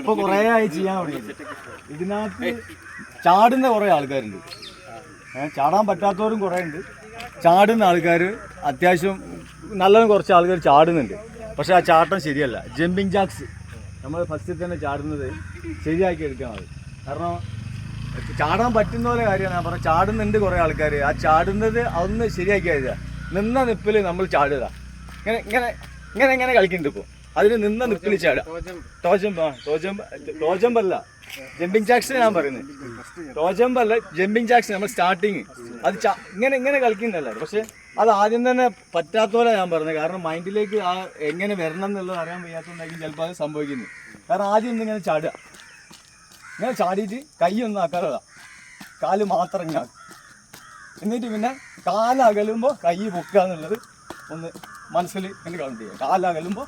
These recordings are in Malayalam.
ഇപ്പൊ കുറേ ആയി ചെയ്യാൻ തുടങ്ങി. ഇതിനകത്ത് ചാടുന്ന കുറേ ആൾക്കാരുണ്ട്. ചാടാൻ പറ്റാത്തവരും കുറേ ഉണ്ട് ചാടുന്ന ആൾക്കാർ അത്യാവശ്യം നല്ലതും കുറച്ച് ആൾക്കാർ ചാടുന്നുണ്ട്. പക്ഷെ ആ ചാട്ടം ശരിയല്ല. ജമ്പിങ് ജാക്സ് നമ്മൾ ഫസ്റ്റിൽ തന്നെ ചാടുന്നത് ശരിയാക്കി എടുക്കണം അത് കാരണം ചാടാൻ പറ്റുന്ന പോലെ കാര്യമാണ്. ഞാൻ പറഞ്ഞത് ചാടുന്നുണ്ട് കുറേ ആൾക്കാർ ആ ചാടുന്നത് അതൊന്ന് ശരിയാക്കി എഴുതുക. നിന്ന നിപ്പിൽ നമ്മൾ ചാടുക. ഇങ്ങനെ ഇങ്ങനെ ഇങ്ങനെ ഇങ്ങനെ കളിക്കുന്നുണ്ട് ഇപ്പോൾ അതിന് നിന്ന നിപ്പിൽ ചാടുക. ടോജമ്പ് ആ ടോജമ്പ് ടോജമ്പല്ല ജമ്പിങ് ജാക്സൺ ഞാൻ പറയുന്നത് ടോജമ്പല്ല ജമ്പിങ് ജാക്സ് നമ്മൾ സ്റ്റാർട്ടിങ് അത് ഇങ്ങനെ ഇങ്ങനെ കളിക്കുന്നുണ്ടല്ലോ പക്ഷെ അത് ആദ്യം തന്നെ പറ്റാത്ത പോലെ ഞാൻ പറഞ്ഞത് കാരണം മൈൻഡിലേക്ക് ആ എങ്ങനെ വരണം എന്നുള്ളത് അറിയാൻ വയ്യാത്തതുകൊണ്ടായിരിക്കും ചിലപ്പോൾ അത് സംഭവിക്കുന്നത്. കാരണം ആദ്യം ഒന്ന് ഇങ്ങനെ ചാടുക. ഇങ്ങനെ ചാടിയിട്ട് കൈ ഒന്നും ആക്കാറതാ കാൽ മാത്രം ഇങ്ങനെ എന്നിട്ട് പിന്നെ കാലകലുമ്പോൾ കൈ പൊക്കുക എന്നുള്ളത് ഒന്ന് മനസ്സിൽ ഇങ്ങനെ കൗണ്ട് ചെയ്യുക കാലകലുമ്പോൾ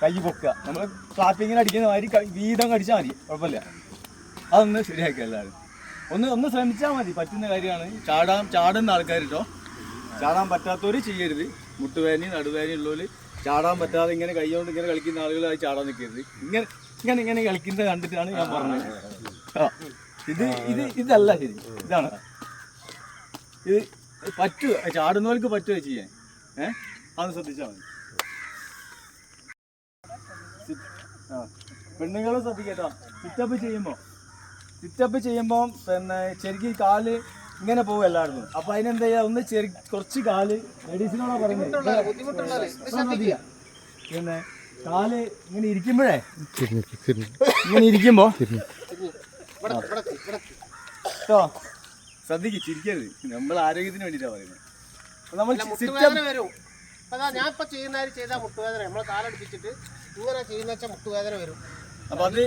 കൈ പൊക്കുക. നമ്മൾ ക്ലാപ്പിങ്ങിന് അടിക്കുന്ന മാതിരി വീതം കടിച്ചാൽ മതി. കുഴപ്പമില്ല. അതൊന്ന് ശരിയാക്കുക എല്ലാവരും ഒന്ന് ഒന്ന് ശ്രമിച്ചാൽ മതി. പറ്റുന്ന കാര്യമാണ്. ചാടാൻ ചാടുന്ന ആൾക്കാർ കേട്ടോ ചാടാൻ പറ്റാത്തവർ ചെയ്യരുത്. മുട്ടുവേദനയും നടുവേദനയും ഉള്ളവർ ചാടാൻ പറ്റാതെ ഇങ്ങനെ കൈകൊണ്ട് ഇങ്ങനെ കളിക്കുന്ന ആളുകളായി ചാടാൻ നിൽക്കരുത് ഇങ്ങനെ ഇങ്ങനെ ഇങ്ങനെ കളിക്കുന്നത് കണ്ടിട്ടാണ് ഞാൻ പറഞ്ഞത്. ഇത് ഇത് ഇതല്ല ശരി. ഇതാണ്. ഇത് പറ്റുക ചാടുന്നവർക്ക് പറ്റുക ചെയ്യാൻ. ഏഹ് അത് ശ്രദ്ധിച്ചാൽ മതി. പെണ്ണുങ്ങളും ശ്രദ്ധിക്കട്ടോ. സിറ്റപ്പ് ചെയ്യുമ്പോൾ സിറ്റപ്പ് ചെയ്യുമ്പോൾ പിന്നെ ശരിക്കും കാൽ ഇങ്ങനെ പോകും എല്ലായിടത്തും. അപ്പൊ അതിനെന്താ ചെയ്യാ? ഒന്ന് ചെറി കുറച്ച് കാൽ ലേഡീസിനോടാ പറയുന്നത്. പിന്നെ കാൽ ഇങ്ങനെ ഇരിക്കുമ്പോഴേ? ഇങ്ങനെ ഇരിക്കുമ്പോ? കേട്ടോ ശ്രദ്ധിക്ക് ചിരിക്കരുത്. നമ്മൾ ആരോഗ്യത്തിന് വേണ്ടിയിട്ടാ പറയുന്നത്. നമ്മൾ സിറ്റപ്പ് ഞാൻ ഇപ്പൊ ചെയ്യുന്ന ചെയ്താൽ മുട്ടുവേദന. നമ്മളെ കാലടിപ്പിച്ചിട്ട് ഇങ്ങനെ ചെയ്യുന്ന വെച്ചാൽ മുട്ടുവേദന വരും. അപ്പൊ അത്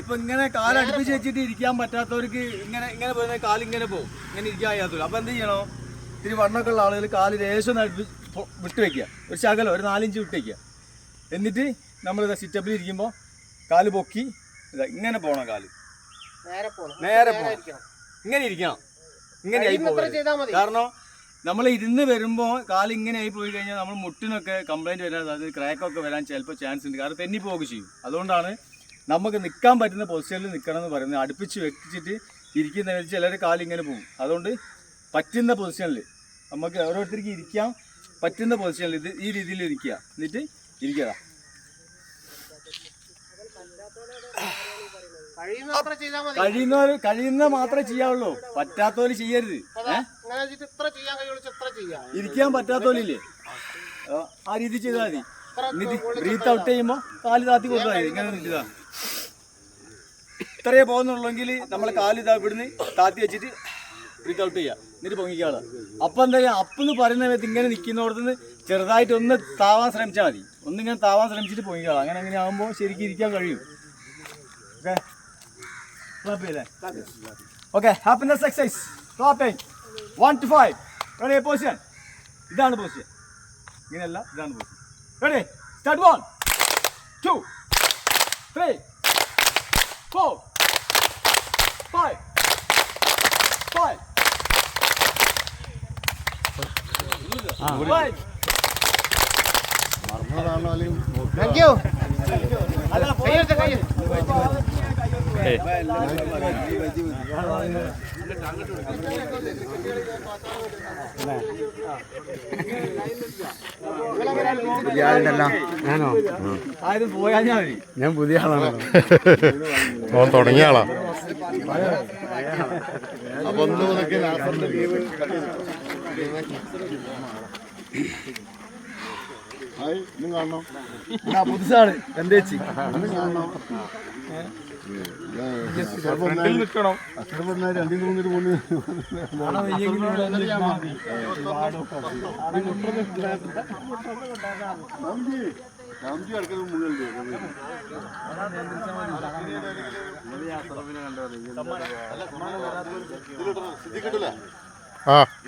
ഇപ്പൊ ഇങ്ങനെ കാലടുപ്പിച്ച് വെച്ചിട്ട് ഇരിക്കാൻ പറ്റാത്തവർക്ക് ഇങ്ങനെ ഇങ്ങനെ പോയി കാൽ ഇങ്ങനെ പോകും ഇങ്ങനെ ഇരിക്കാൻ കഴിയാത്തവർ അപ്പൊ എന്ത് ചെയ്യണോ? ഇത്തിരി വണ്ണൊക്കെ ഉള്ള ആളുകൾ കാൽ ലേശം ഒന്ന് വിട്ട് വെക്കുക. ഒരു ശകലം ഒരു നാലിഞ്ച് വിട്ട് വെക്കുക. എന്നിട്ട് നമ്മൾ സിറ്റപ്പിൽ ഇരിക്കുമ്പോൾ കാൽ പൊക്കി ഇതാ ഇങ്ങനെ പോകണം കാൽ. നേരെ പോകണം നേരെ പോകണം. ഇങ്ങനെ ഇരിക്കണം. ഇങ്ങനെ കാരണം നമ്മൾ ഇരുന്ന് വരുമ്പോൾ കാൽ ഇങ്ങനെ ആയി പോയി കഴിഞ്ഞാൽ നമ്മൾ മുട്ടിനൊക്കെ കംപ്ലൈന്റ് വരാൻ അതായത് ക്രാക്കൊക്കെ വരാൻ ചിലപ്പോൾ ചാൻസ് ഉണ്ട്. കാരണം തെന്നി പോവുക ചെയ്യും. അതുകൊണ്ടാണ് നമുക്ക് നിൽക്കാൻ പറ്റുന്ന പൊസിഷനിൽ നിൽക്കണം എന്ന് പറയുന്നത്. അടുപ്പിച്ച് വെച്ചിട്ട് ഇരിക്കുന്ന ചിലർ കാൽ ഇങ്ങനെ പോകും. അതുകൊണ്ട് പറ്റുന്ന പൊസിഷനിൽ നമുക്ക് ഓരോരുത്തർക്ക് ഇരിക്കാം. പറ്റുന്ന പൊസിഷനിൽ ഇത് ഈ രീതിയിൽ ഇരിക്കുക. എന്നിട്ട് ഇരിക്കുക. കഴിയുന്നവർ കഴിയുന്ന മാത്രമേ ചെയ്യാവുള്ളൂ. പറ്റാത്തവർ ചെയ്യരുത്. ഇങ്ങനെ വെച്ചിട്ട് ഇത്ര ചെയ്യാൻ കഴിയുള്ളൂ ഇത്ര ചെയ്യാം. ഇരിക്കാൻ പറ്റാത്തോലില്ലേ ആ, രീതി ചെയ്താൽ മതി. ബ്രീത്ത് ഔട്ട് ചെയ്യുമ്പോൾ കാൽ താത്തി കൊടുത്താൽ മതി. ഇങ്ങനെ നിൽക്കുക ഇത്രയേ പോകുന്നുള്ളെങ്കിൽ നമ്മൾ കാൽ ഇതാ ഇവിടുന്ന് താത്തി വെച്ചിട്ട് ബ്രീത്ത് ഔട്ട് ചെയ്യുക എന്നിട്ട് പൊങ്ങിക്കാളെ. അപ്പം എന്താ ചെയ്യുക അപ്പം എന്ന് പറയുന്ന സമയത്ത് ഇങ്ങനെ നിൽക്കുന്നിടത്തുനിന്ന് ചെറുതായിട്ട് ഒന്ന് താവാൻ ശ്രമിച്ചാൽ മതി. ഒന്നിങ്ങനെ താവാൻ ശ്രമിച്ചിട്ട് പൊങ്ങിക്കാളെ. അങ്ങനെ അങ്ങനെ ആകുമ്പോൾ ശരിക്കും ഇരിക്കാൻ കഴിയും. Okay? Okay happiness exercise clapping one two five ready position ഇതാണ് പൊസിഷൻ ഇങ്ങനെയല്ല ഇതാണ് position ready start one two three four five five thank you അല്ല കൈയെടുത്ത് ഞാൻ പുതിയ ആളാണ്. ഓൻ തുടങ്ങിയ ആളാ. അപ്പൊ ഒന്ന് കാണണം? ആ പുതുസാണ് എന്റെ ചേച്ചി. കാണണം?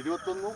ഇരുപത്തൊന്നും